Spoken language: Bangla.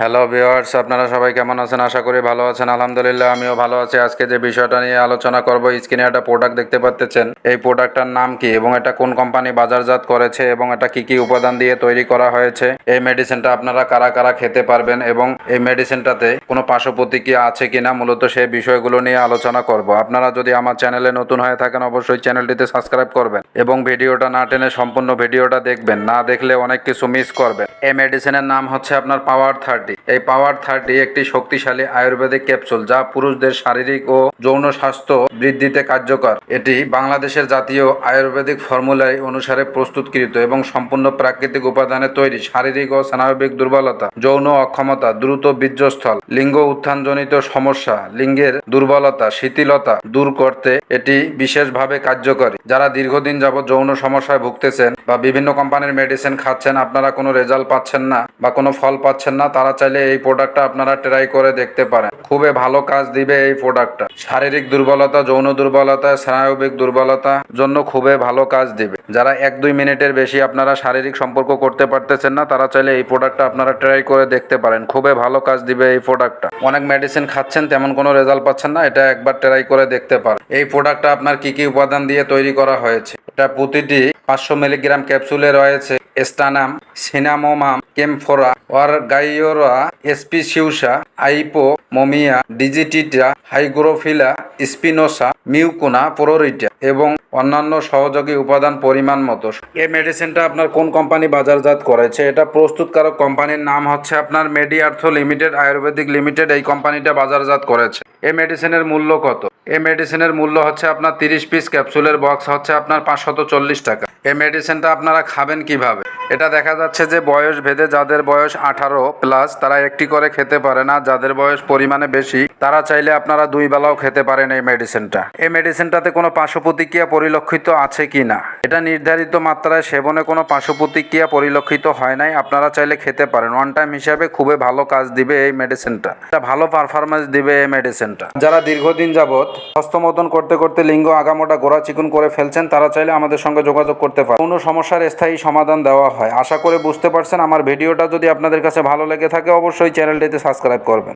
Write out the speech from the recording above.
হ্যালো ভিওয়ার্স আপনারা সবাই কেমন আছেন? আশা করি ভালো আছেন। আলহামদুলিল্লাহ, আমিও ভালো আছি। আজকে যে বিষয়টা নিয়ে আলোচনা করব, স্ক্রিনে একটা প্রোডাক্ট দেখতে পাচ্ছেন। এই প্রোডাক্টটার নাম কি এবং এটা কোন কোম্পানি বাজারজাত করেছে এবং এটা কি কি উপাদান দিয়ে তৈরি করা হয়েছে? এই মেডিসিনটা আপনারা কারা কারা খেতে পারবেন এবং এই মেডিসিনটাতে কোনো পার্শ্ব প্রতিক্রিয়া আছে কিনা, মূলত সেই বিষয়গুলো নিয়ে আলোচনা করব। আপনারা যদি আমার চ্যানেলে নতুন হয়ে থাকেন, অবশ্যই চ্যানেলটিতে সাবস্ক্রাইব করবেন এবং ভিডিওটা না টেনে সম্পূর্ণ ভিডিওটা দেখবেন। না দেখলে অনেক কিছু মিস করবেন। এই মেডিসিনের নাম হচ্ছে আপনার পাওয়ার থার্টি পার ডে এই পাওয়ার থার্টি একটি শক্তিশালী আয়ুর্বেদিক ক্যাপসুল যা পুরুষদের শারীরিক ও যৌন স্বাস্থ্য বৃদ্ধিতে কার্যকর। এটি বাংলাদেশের জাতীয় আয়ুর্বেদিক ফর্মুলাই অনুসারে প্রস্তুতকৃত এবং সম্পূর্ণ প্রাকৃতিক উপাদানে তৈরি শারীরিক ও স্নায়বিক দুর্বলতা, যৌন অক্ষমতা, দ্রুত বীর্যস্থল, লিঙ্গ উত্থানজনিত সমস্যা, লিঙ্গের দুর্বলতা, শিথিলতা দূর করতে এটি বিশেষভাবে কার্যকরী। যারা দীর্ঘদিন যাবৎ যৌন সমস্যায় ভুগতেছেন বা বিভিন্ন কোম্পানির মেডিসিন খাচ্ছেন, আপনারা কোনো রেজাল্ট পাচ্ছেন না বা কোনো ফল পাচ্ছেন না, তারা চাইলে এই প্রোডাক্টটা আপনারা ট্রাই করে দেখতে পারেন। খুবই ভালো কাজ দিবে এই প্রোডাক্টটা শারীরিক দুর্বলতা, যৌন দুর্বলতা, স্নায়বিক দুর্বলতা জন্য খুবই ভালো কাজ দিবে। যারা এক দুই মিনিটের বেশি আপনারা শারীরিক সম্পর্ক করতে পারতেছেন না, তারা চাইলে এই প্রোডাক্টটা আপনারা ট্রাই করে দেখতে পারেন। খুবই ভালো কাজ দিবে এই প্রোডাক্টটা অনেক মেডিসিন খাচ্ছেন, তেমন কোনো রেজাল্ট পাচ্ছেন না, এটা একবার ট্রাই করে দেখতে পারেন। এই প্রোডাক্টটা আপনার কি কি উপাদান দিয়ে তৈরি করা হয়েছে? এটা প্রতিটি পাঁচশো মিলিগ্রাম ক্যাপসুলে রয়েছে। স্টানাম সিনামোমাম, কেমফোরা অরগাইওরা এসপিসিউসা, আইপো, মমিয়া ডিজিটিটা হাইগ্রোফিলা, স্পিনোসা, মিউকুনা পোরোরিটা এবং অন্যান্য সহযোগী উপাদান পরিমাণ মতো। এই মেডিসিনটা আপনার কোন কোম্পানি বাজারজাত করেছে? এটা প্রস্তুতকারক কোম্পানির নাম হচ্ছে আপনার মেডিআর্থ লিমিটেড, আয়ুর্বেদিক লিমিটেড, এই কোম্পানিটা বাজারজাত করেছে। এই মেডিসিনের মূল্য কত? এই মেডিসিনের মূল্য হচ্ছে আপনার তিরিশ পিস ক্যাপসুলের বক্স হচ্ছে আপনার পাঁচশত চল্লিশ টাকা। এই মেডিসিনটা আপনারা খাবেন কীভাবে? এটা দেখা যাচ্ছে যে বয়স ভেদে যাদের বয়স আঠারো প্লাস তারা একটি করে খেতে পারে না, যাদের বয়স পরিমাণে বেশি, তারা চাইলে আপনারা দুই বেলাও খেতে পারেন এই মেডিসিনটা। এই মেডিসিনটাতে কোনো পার্শ্ব প্রতিক্রিয়া পরিলক্ষিত আছে কি না এটা নির্ধারিত মাত্রায় সেবনে কোনো পার্শ্ব প্রতিক্রিয়া পরিলক্ষিত হয় নাই। আপনারা চাইলে খেতে পারেন। ওয়ান টাইম হিসাবে খুবই ভালো কাজ দিবে এই মেডিসিনটা এটা ভালো পারফরমেন্স দিবে এই মেডিসিনটা যারা দীর্ঘদিন যাবৎ হস্তমোদন করতে করতে লিঙ্গ আগামোটা গোড়া চিকুন করে ফেলছেন, তারা চাইলে আমাদের সঙ্গে যোগাযোগ করতে পারে কোনো সমস্যার স্থায়ী সমাধান দেওয়া হয়। আশা করে বুঝতে পারছেন, আমার ভিডিওটা যদি আপনাদের কাছে ভালো লেগে থাকে, অবশ্যই চ্যানেলটিতে সাবস্ক্রাইব করবেন।